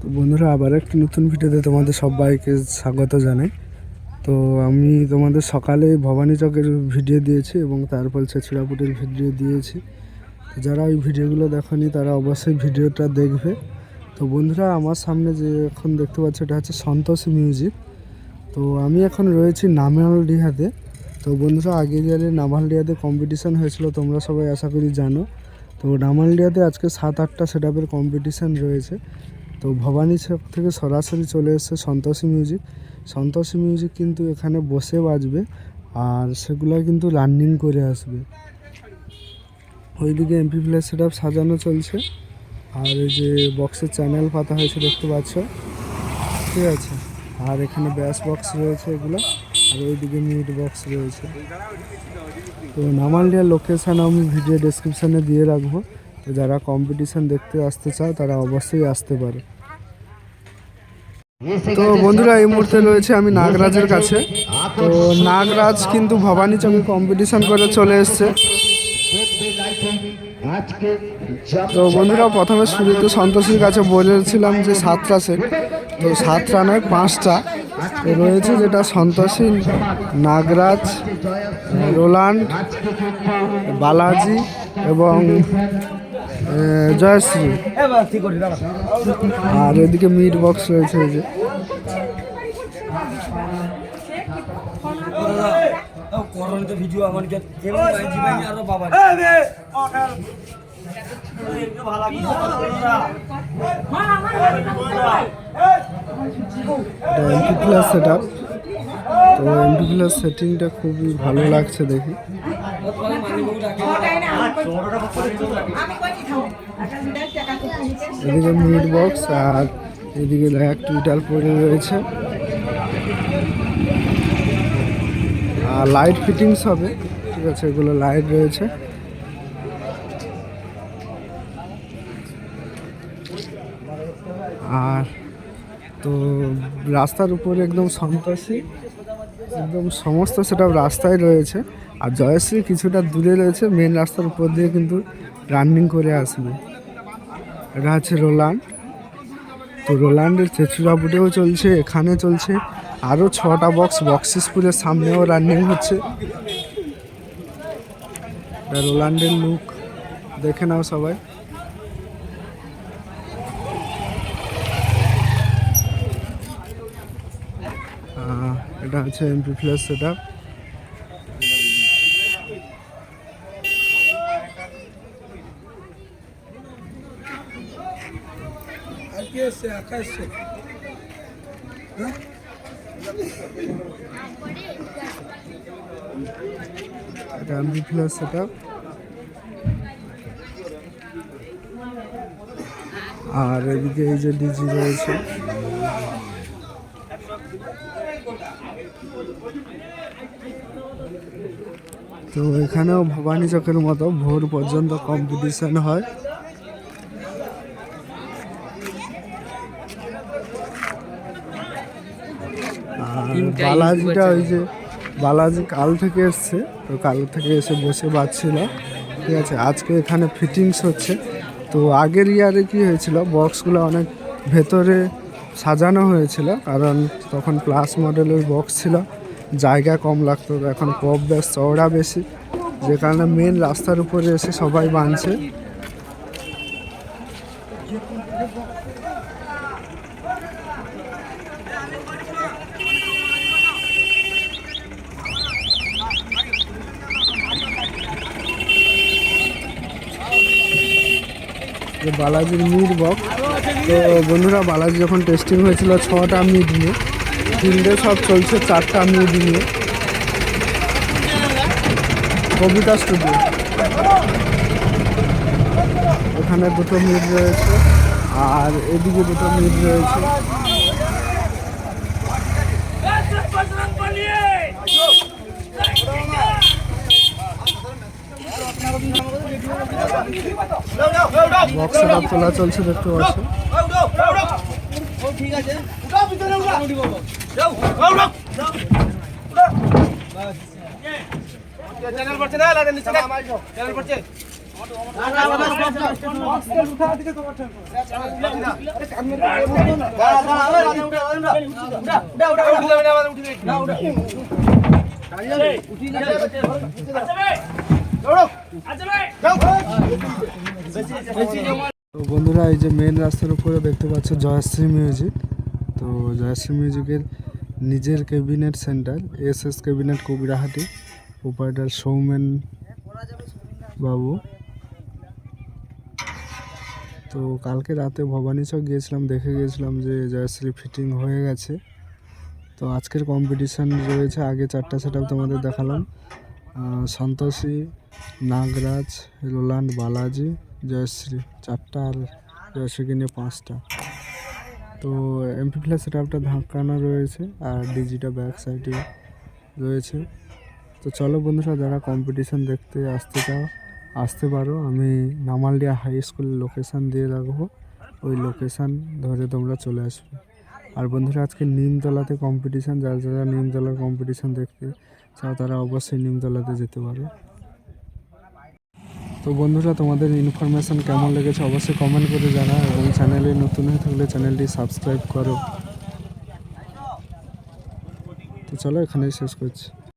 তো বন্ধুরা, আবার একটি নতুন ভিডিওতে তোমাদের সবাইকে স্বাগত জানাই। তো আমি তোমাদের সকালে ভবানী চকের ভিডিও দিয়েছি এবং তারপর ছেঁচড়াপুটের ভিডিও দিয়েছি। যারা ওই ভিডিওগুলো দেখনি, তারা অবশ্যই ভিডিওটা দেখবে। তো বন্ধুরা, আমার সামনে যে এখন দেখতে পাচ্ছ, এটা হচ্ছে সন্তোষী মিউজিক। তো আমি এখন রয়েছি নামালডিহাতে তো বন্ধুরা, আগে ইয়ারে নামালডিহাতে কম্পিটিশান হয়েছিল, তোমরা সবাই আশা করি জানো। তো নামালডিহাতে আজকে সাত আটটা সেট আপের কম্পিটিশান রয়েছে। তো ভবানী চক থেকে সরাসরি চলে এসেছে সন্তোষী মিউজিক। সন্তোষী মিউজিক কিন্তু এখানে বসে বাজবে আর সেগুলো কিন্তু রানিং করে আসবে। ওইদিকে এমপি প্লেস সেট সাজানো চলছে। আর এই যে বক্সের চ্যানেল পাতা হয়েছে দেখতে পাচ্ছ। ঠিক আছে। আর এখানে ব্যাস বক্স রয়েছে এগুলো। আর ওইদিকে মিট বক্স রয়েছে। তো নামালডিয়ার লোকেশান আমি ভিডিও ডেসক্রিপশানে দিয়ে রাখব। যারা কম্পিটিশন দেখতে আসতে চায়, তারা অবশ্যই আসতে পারে। তো বন্ধুরা, এই মুহূর্তে রয়েছে আমি নাগরাজের কাছে। তো নাগরাজ কিন্তু ভবানী চকে কম্পিটিশন করে চলে এসছে। তো বন্ধুরা, প্রথমে শুরুতে সন্তোষীর কাছে বলেছিলাম যে সাতটা সেট তো সাতটা নয়, পাঁচটা। রয়েছে যেটা সন্তোষী, নাগরাজ, রোলান্ড, বালাজি এবং জয়শ্রী। আর এদিকে মিট বক্স রয়েছে যে। করোনাতে ভিডিও আমার কে কেমন আর বাবা এটা এমপি প্লাস সেট আপ তো এমপি প্লাস সেটিংটা খুবই ভালো লাগছে দেখি। এদিকে মিট বক্স আর এদিকে এক টুইটার পরে রয়েছে আর লাইট ফিটিংস হবে, ঠিক আছে, এগুলো লাইট রয়েছে। আর তো রাস্তার উপরে একদম সন্ত্রাসী, একদম সমস্ত সেটা রাস্তায় রয়েছে। আর জয়শ্রী কিছুটা দূরে রয়েছে মেন রাস্তার উপর দিয়ে কিন্তু রানিং করে আসবে এটা হচ্ছে রোলান্ড তো রোলান্ডের চেচুরা বুটেও চলছে, এখানে চলছে। আরও ছটা বক্স বক্সিসপুরের সামনেও রানিং হচ্ছে। রোলান্ডের লুক দেখে নাও সবাই। এটা হচ্ছে এমপি প্লাস সেট আপ এটা আর এদিকে এই যে ডিজি রয়েছে। তো এখানেও ভবানী চকের মতো ভোর পর্যন্ত কম্পিটিশন হয়। বালাজিটা ওই যে বালাজি কাল থেকে এসছে তো কাল থেকে এসে বসে বাজছিল ঠিক আছে আজকে এখানে ফিটিংস হচ্ছে। তো আগের ইয়ারে কি হয়েছিল বক্সগুলো অনেক ভেতরে সাজানো হয়েছিল কারণ তখন প্লাস মডেলের বক্স ছিল জায়গা কম লাগতো এখন পপ ব্যাস চওড়া বেশি যে কারণে মেন রাস্তার উপরে এসে সবাই বাঁধছে। যে বালাজির মিট বক্স তো বন্ধুরা, বালাজি যখন টেস্টিং হয়েছিল ছটা মিট নিয়ে তিনটে সব চলছে, চারটা মিট নিয়ে কবিতা স্টুডিও ওখানে দুটো মিট রয়েছে, আর এদিকে দুটো মিট রয়েছে। বক্স সেট তোলা চলছে দেখতে পাচ্ছ চ্যানেল পড়ছে না লাগে নিচে চ্যানেল পড়ছে তো বন্ধুরা, এই যে মেন রাস্তার উপরে দেখতে পাচ্ছ জয়শ্রী মিউজিক তো জয়শ্রী মিউজিকের নিজের cabinet centre S S cabinet Kabirahati proprietor Soumen babu. তো কালকে রাতে ভবানী চক গিয়েছিলাম, দেখে গিয়েছিলাম যে জয়শ্রী ফিটিং হয়ে গেছে। তো আজকের কম্পিটিশান রয়েছে, আগে চারটা সেট তোমাদের দেখালাম। সন্তোষী, নাগরাজ রোলান্ড বালাজি জয়শ্রী, চারটা আর জয়শ্রীকে নিয়ে পাঁচটা। তো এমপি প্লাস আপটা ধাক্কানো রয়েছে আর ডিজিটা ব্যাক সাইডে রয়েছে। তো চলো বন্ধুরা, যারা কম্পিটিশান দেখতে আসতে চাও, আসতে পারো। আমি নামালডিয়া হাই স্কুলের লোকেশান দিয়ে রাখব। ওই লোকেশান ধরে তোমরা চলে আসবে। আর বন্ধুরা, আজকে নিমতলাতে কম্পিটিশান যারা যারা নিমতলার কম্পিটিশান দেখতে চাও, তারা অবশ্যই নিমতলাতে যেতে পারো। তো বন্ধুরা, তোমাদের ইনফরমেশান কেমন লেগেছে অবশ্যই কমেন্ট করে জানা এবং চ্যানেলে নতুন হয়ে থাকলে চ্যানেলটি সাবস্ক্রাইব করো। তো চলো এখানেই শেষ করছি।